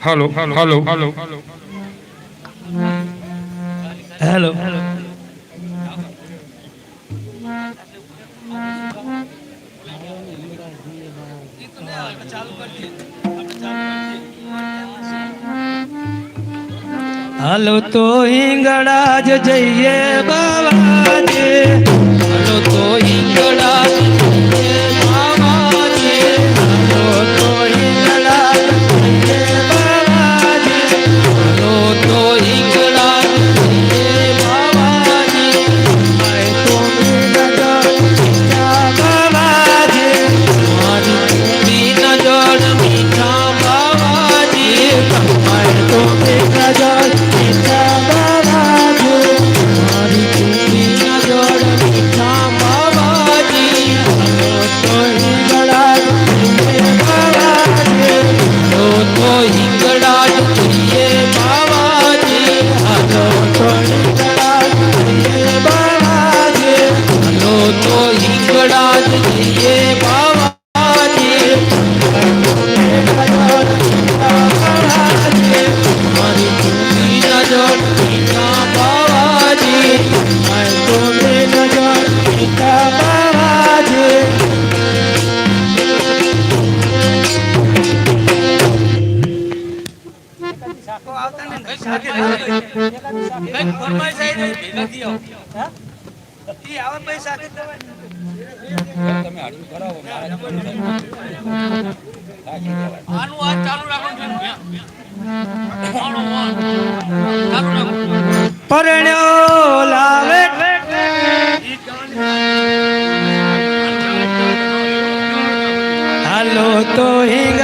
Hello hello hello. Hello hello hello hello તો હિંગળા જ જઈએ બાવાજી. હલો તો હિંગળા પરણ્યો લાવે. હાલો તો હિંગ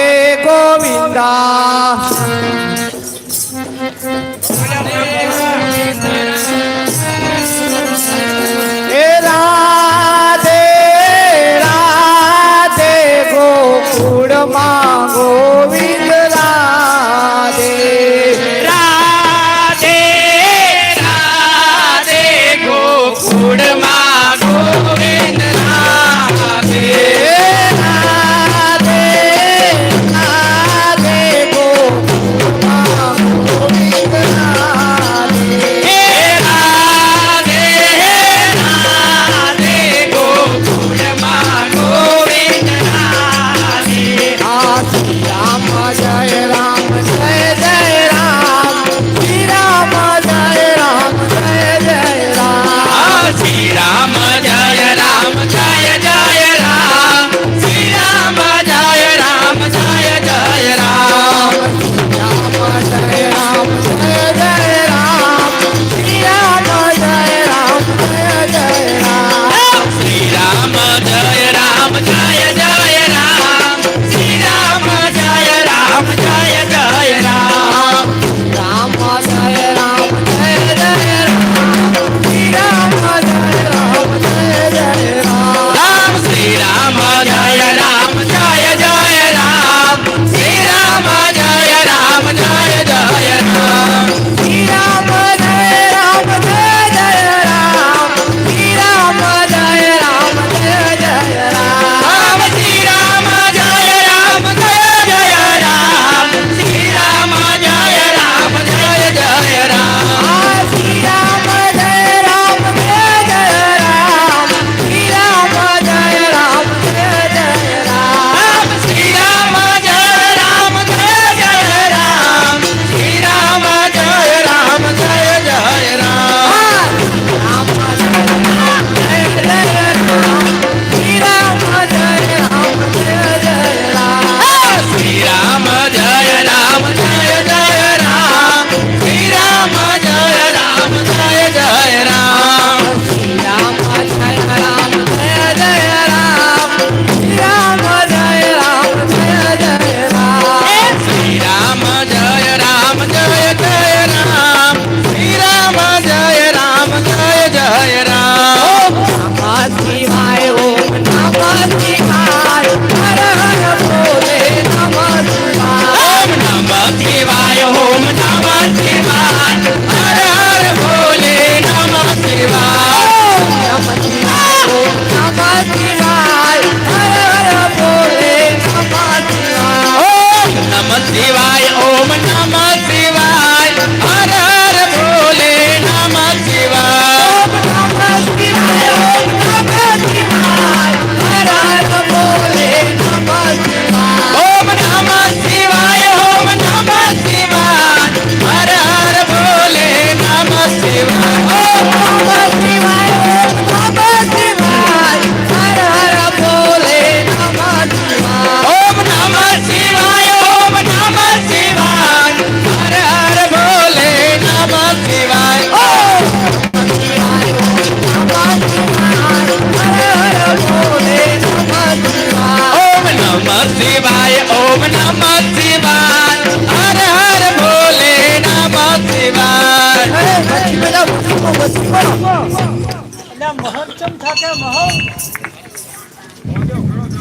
해 고민다.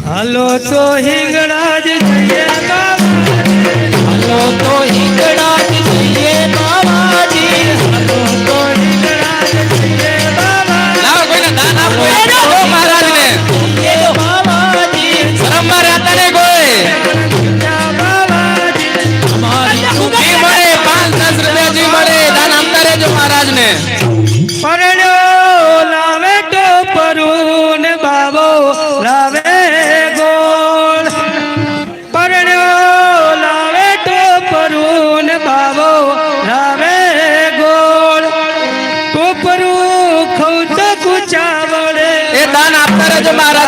હાલો તો હિંગળાજ જઈએ હલો તો હિંગળાજ જઈએ બાબાજી હલો તો હિંગળાજ જઈએ બાબા લાવો કોઈને દાન આપો. એ ને બાબો લાવે ગોળ. પરણ્યો લાવે તો પરુણ બાબો લાવે ગોળ. ટોપરું ખૌચ કુચાવડે. એ દાન આપતા રહેજો મહારાજ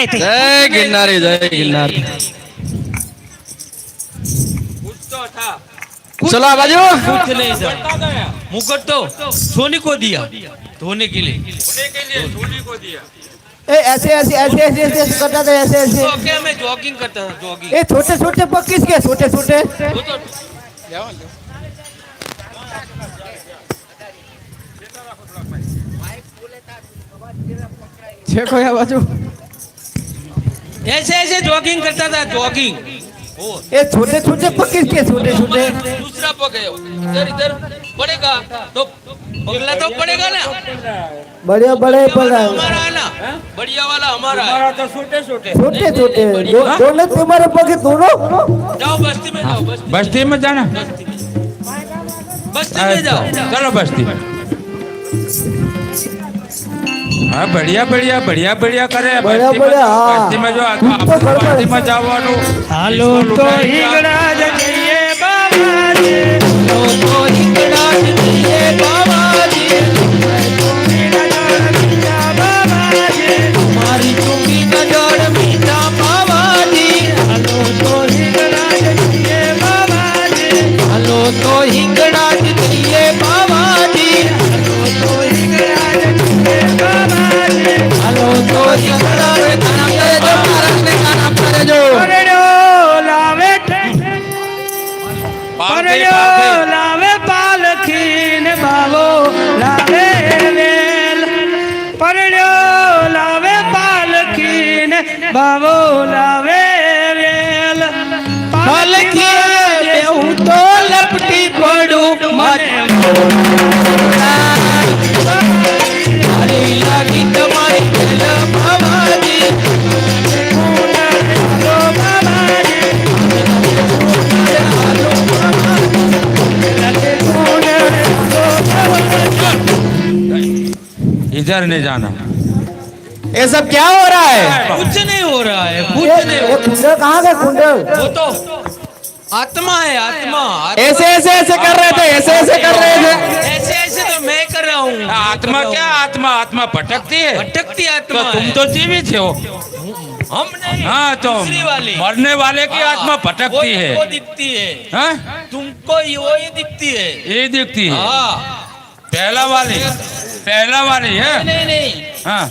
रहे थे जय गिरनारे जय गिरनारे। चलो बाजू कुछ नहीं सर मुकट तो सोनी को दिया। धोने के लिए। धोने के लिए सोनी को दिया ए ऐसे ऐसे ऐसे ऐसे ऐसे करता था ऐसे ऐसे। ओके मैं जॉगिंग करता था जॉगिंग ए छोटे छोटे पग किसके? छोटे छोटे। देखो यार बाजू। ऐसे ऐसे जॉगिंग करता था जॉगिंग ए छोटे छोटे पग किसके छोटे छोटे। दूसरा पग इधर इधर। पड़ेगा। तो पगला तो पड़ेगा ना। बड़े बड़े पड़ है हमारा है ना। बढ़िया वाला हमारा है। छोटे छोटे। दो, दोनों तुम्हारे पग दोनों। जाओ बस्ती में जाओ बस्ती बस्ती में जाना। बस्ती में जाओ। चलो बस्ती में। हाँ बढ़िया बढ़िया बढ़िया बढ़िया करे। बढ़िया बढ़िया। हाँ में जो आप तो बढ़िया में जाओ वालों हाँ, हेलो तो ही गणाज चाहिए बाबा जी तो तो ही गणाज चाहिए बाबा जी तो हिंगड़ा नहीं जाना। ये सब क्या हो रहा है? कुछ नहीं हो रहा है कुछ नहीं हो कहाँ गए कुंडल वो तो आत्मा है आत्मा ऐसे ऐसे ऐसे कर रहे थे ऐसे ऐसे कर रहे थे। ऐसे ऐसे तो मैं कर रहा हूँ। आत्मा क्या आत्मा? आत्मा भटकती है। भटकती तो आत्मा तुम तो जीवित हो। हम नहीं हाँ तो वाली। मरने वाले की हाँ, आत्मा भटकती है। वो दिखती है। हाँ? तुमको ये- वो ये दिखती है। ये दिखती है। हाँ। पहला वाली। पहला वाली है। नहीं नहीं हाँ।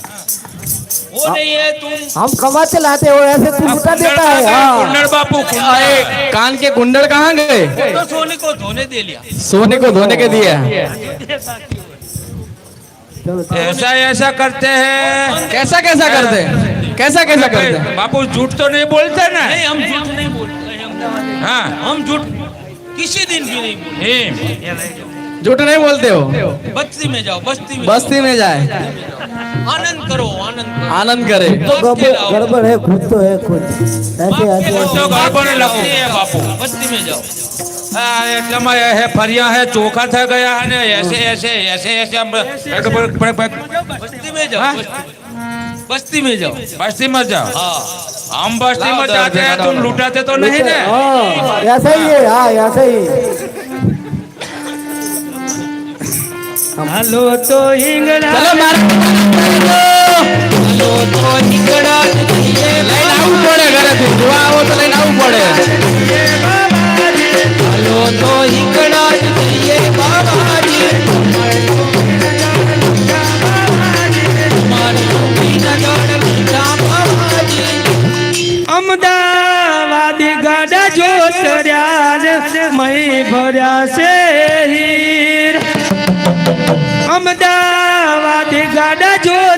वो नहीं है तुम हम कमाते लाते हो ऐसे तू कुंडल देता है। हाँ। कुंडल बापू कुंडल। अरे कान के कुंडल कहाँ गए? तो सोने को धोने दे लिया। सोने को धोने के दिया ऐसा ऐसा करते हैं। कैसा कैसा करते? हैं? कैसा कैसा करते? हैं? बापू झूठ तो नहीं बोलते ना। नहीं हम झूठ नहीं बोलते हम- हाँ। हम झूठ किसी दिन भी नहीं बोलते। झूठ नहीं बोलते हो बस्ती में जाओ बस्ती में बस्ती में जाए जाओ। आनंद करो आनंद करो आनंद करे तो गड़बड़ गड़बड़ है खुद तो है खुद ऐसे ऐसे तो ऐसे गड़बड़ लगती है बापू बस्ती में जाओ આ એટલામાં એ હે ફર્યા હે ચોખા થઈ ગયા અને એસે એસે એસે એસે આમ बस्ती में जाओ हाँ? बस्ती में। बस्ती में जाओ बस्ती में जाओ हाँ हम बस्ती में जाते हैं तुम लुटाते तो नहीं ना हाँ ऐसा ही है हाँ ऐसा ही હાલો તો હિંગળા ચલો હાલો તો હિંગળા લઈને આવવું પડે ઘરેથી જોવા આવો તો લઈને આવવું પડે. હાલો તો હિંગળા જઈએ બાબાજી. મારી ટોપીના જડ મીઠા બાબાજી. અમદાવાદ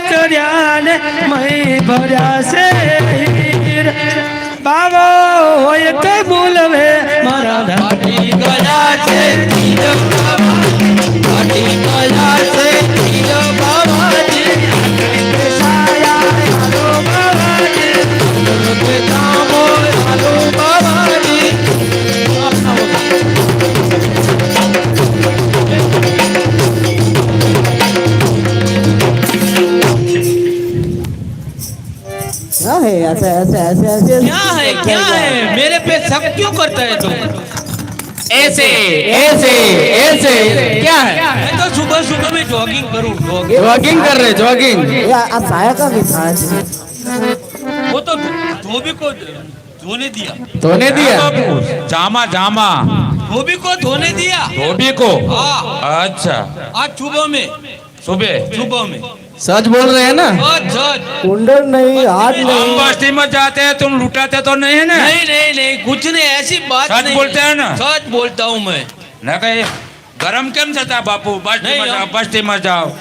ગાડા જોતર્યા ને મહી ભર્યા છે બાવો હોય તો બોલવે क्या है ऐसे ऐसे ऐसे ऐसे क्या है क्या है? मेरे पे सब क्यों करता है तुम ऐसे ऐसे ऐसे। क्या है? मैं तो सुबह सुबह में जॉगिंग करूँ जॉगिंग कर रहे जॉगिंग ये आ साया का भी था। वो तो धोबी को धोने दिया। धोने दिया? बापू जामा जामा। धोबी को धोने दिया? धोबी को? हाँ। अच्छा। आज सुबह में। सुबह? सुबह में। सच बोल रहे हैं ना? कुंडल नहीं हाथ नहीं। बस्ती में जाते हैं तुम लुटाते तो नहीं है ना? नहीं नहीं नहीं कुछ नहीं ऐसी बात सच बोलते हैं ना? सच बोलता हूँ मैं। न कहे गरम क्यों जाता बापू? बस्ती में जाओ बस्ती में जाओ।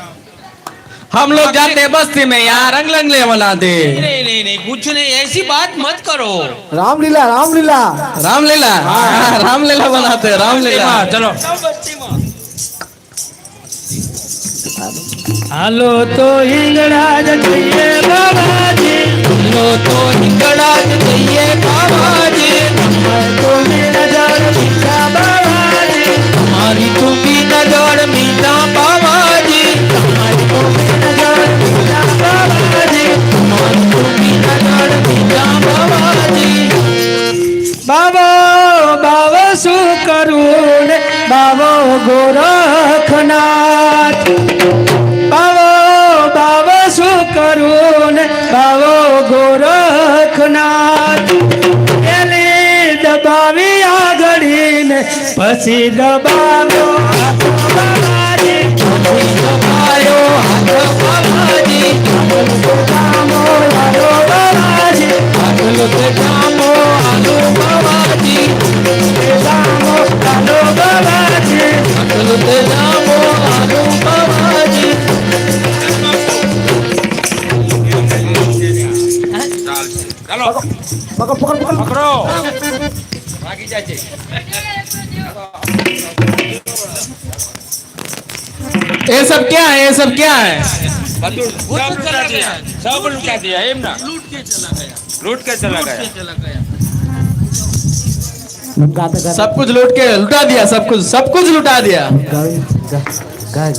हम लोग जाते हैं बस्ती में यहाँ रंग रंगले बनाते नहीं नहीं नहीं कुछ नहीं ऐसी बात मत करो। रामलीला रामलीला। रामलीला हाँ, रामलीला बनाते रामलीला। चलो। हलो तो हिंगराज चाहिए बाबा जी हलो तो हिंगराज चाहिए बाबा जी हमारे तो हिंगराज चाहिए बाबा si lo सब क्या है सब लुटा दिया सब लुटा दिया एम ना लूट के चला गया लूट के चला गया सब कुछ लूट के लुटा दिया सब कुछ सब कुछ लुटा दिया गाय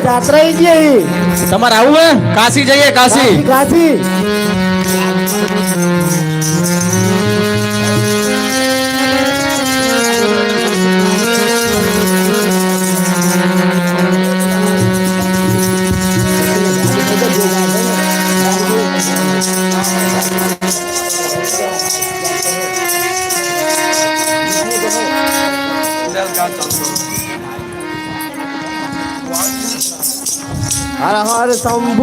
જાત્રા ગઈ તમારે આવું હે? કાશી જઈએ કાશી કાશી.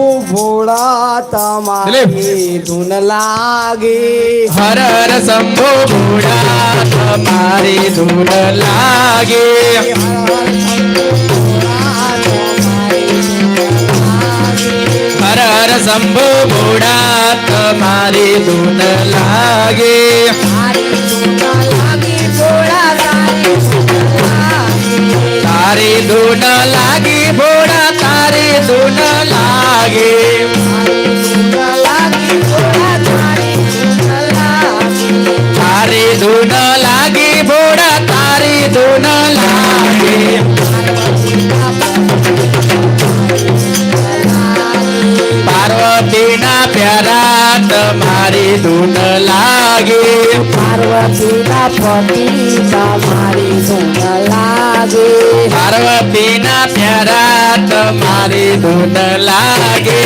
बापू भोळा तमारी धुन लागे. हर हर शंभो भोळा तमारी धुन लागे. हर हर शंभो भोळा तमारी धुन लागे. तारी धुन लागी बोडा धुन लागे. तारी धुन लागे बोडा तारी धुन धुन लागे पार्वती पति मारी लागे प्यारा धुन लागे